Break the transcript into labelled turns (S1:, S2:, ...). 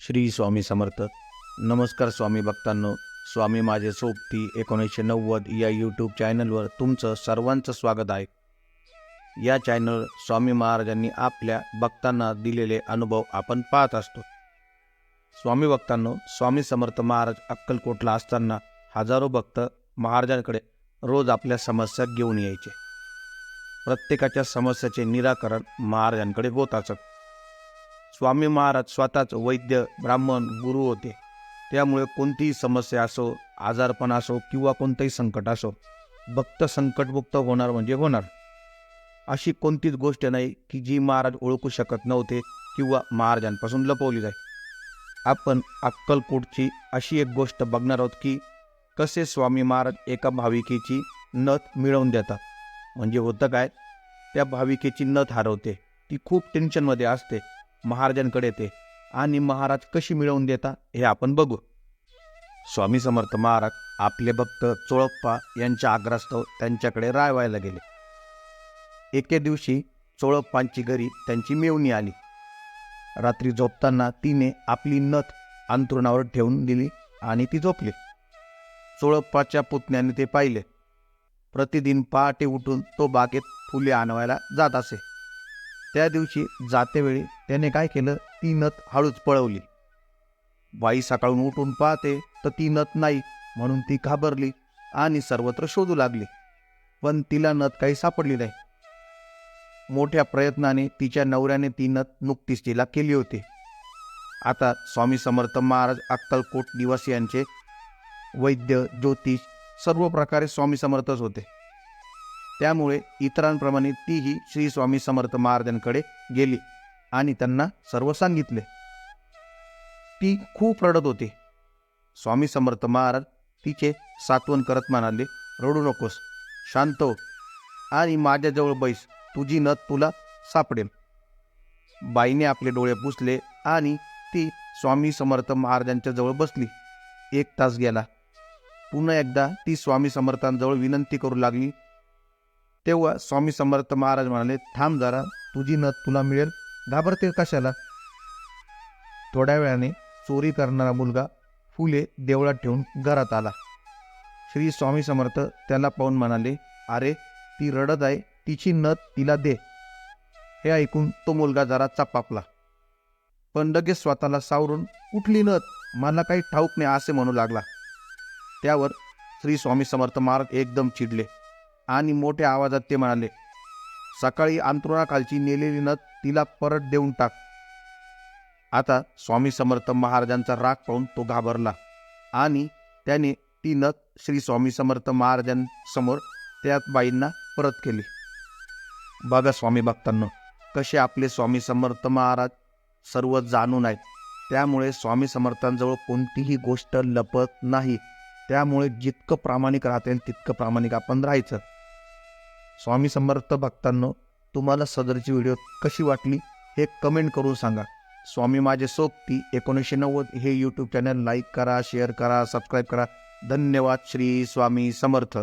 S1: श्री स्वामी समर्थ. नमस्कार स्वामी भक्तांनो. स्वामी माझे सोबती एकोणीसशे नव्वद या यूट्यूब चॅनलवर तुमचं सर्वांचं स्वागत आहे. या चॅनल स्वामी महाराजांनी आपल्या भक्तांना दिलेले अनुभव आपण पाहत असतो. स्वामी भक्तांनो स्वामी समर्थ महाराज अक्कलकोटला असताना हजारो भक्त महाराजांकडे रोज आपल्या समस्या घेऊन यायचे. प्रत्येकाच्या समस्याचे निराकरण महाराजांकडे होत असत. स्वामी महाराज स्वतःच वैद्य ब्राह्मण गुरु होते. त्यामुळे कोणतीही समस्या असो आजारपण असो किंवा कोणतंही संकट असो भक्त संकटमुक्त होणार म्हणजे होणार. अशी कोणतीच गोष्ट नाही की जी महाराज ओळखू शकत नव्हते किंवा महाराजांपासून लपवली जाईल आपण अक्कलकोटची अशी एक गोष्ट बघणार आहोत की कसे स्वामी महाराज एका भाविकेची नथ मिळवून देतात. म्हणजे होतं काय? त्या भाविकेची नथ हरवते. ती खूप टेन्शनमध्ये असते. महाराजांकडे येते आणि महाराज कशी मिळवून देता हे आपण बघू. स्वामी समर्थ महाराज आपले भक्त चोळप्पा यांच्या आग्रस्तव त्यांच्याकडे रायवायला गेले. एके दिवशी चोळप्पांची घरी त्यांची मेवणी आली. रात्री झोपताना तिने आपली नथ अंथरुणावर ठेवून दिली आणि ती झोपली. चोळप्पाच्या पुतण्याने ते पाहिले. प्रतिदिन पहाटे उठून तो बागेत फुले आणवायला जात असे. त्या दिवशी जातेवेळी त्याने काय केलं? ती नथ हळूच पळवली. बाई सकाळून उठून पाहते तर ती नथ नाही म्हणून ती घाबरली आणि सर्वत्र शोधू लागली. पण तिला नथ काही सापडली नाही. मोठ्या प्रयत्नाने तिच्या नवऱ्याने ती नथ नुकतीच तिला केली होती. आता स्वामी समर्थ महाराज अक्कलकोट निवासियांचे वैद्य ज्योतिष सर्व प्रकारे स्वामी समर्थच होते. त्यामुळे इतरांप्रमाणे तीही श्री स्वामी समर्थ महाराजांकडे गेली. आणि त्यांना सर्व सांगितले. ती खूप रडत होती. स्वामी समर्थ महाराज तिचे सात्वन करत म्हणाले रडू नकोस शांत हो आणि माझ्याजवळ बैस तुझी नथ तुला सापडेल. बाईने आपले डोळे पुसले आणि ती स्वामी समर्थ महाराजांच्या जवळ बसली. एक तास गेला. पुन्हा एकदा ती स्वामी समर्थांजवळ विनंती करू लागली. तेव्हा स्वामी समर्थ महाराज म्हणाले थांब जरा तुझी नथ तुला मिळेल. घाबरते कशाला? थोड्या वेळाने चोरी करणारा मुलगा फुले देवळात ठेवून घरात आला. श्री स्वामी समर्थ त्याला पाहून म्हणाले अरे ती रडत आहे तिची नथ तिला दे. हे ऐकून तो मुलगा जरा चपापला. पण लगेच स्वतःला सावरून कुठली नथ? मला काही ठाऊक नाही असे म्हणू लागला. त्यावर श्री स्वामी समर्थ महाराज एकदम चिडले आणि मोठ्या आवाजात ते म्हणाले सकाळी अंतरुणाखालची नेलेली नथ तिला परत देऊन टाक. आता स्वामी समर्थ महाराजांचा राग पाहून तो घाबरला आणि त्याने ती नथ श्री स्वामी समर्थ महाराजांसमोर त्या बाईंना परत केली. बघा स्वामी भक्तांना कसे आपले स्वामी समर्थ महाराज सर्व जाणून आहेत. त्यामुळे स्वामी समर्थांजवळ कोणतीही गोष्ट लपत नाही. त्यामुळे जितकं प्रामाणिक राहता येईल तितकं प्रामाणिक आपण राहायचं. स्वामी समर्थ भक्तांनो तुम्हाला सदरची व्हिडिओ कशी वाटली हे कमेंट करून सांगा. स्वामी माझे सोबती एकोणीसशे नव्वद हे यूट्यूब चॅनल लाईक करा शेअर करा सबस्क्राईब करा. धन्यवाद. श्री स्वामी समर्थ.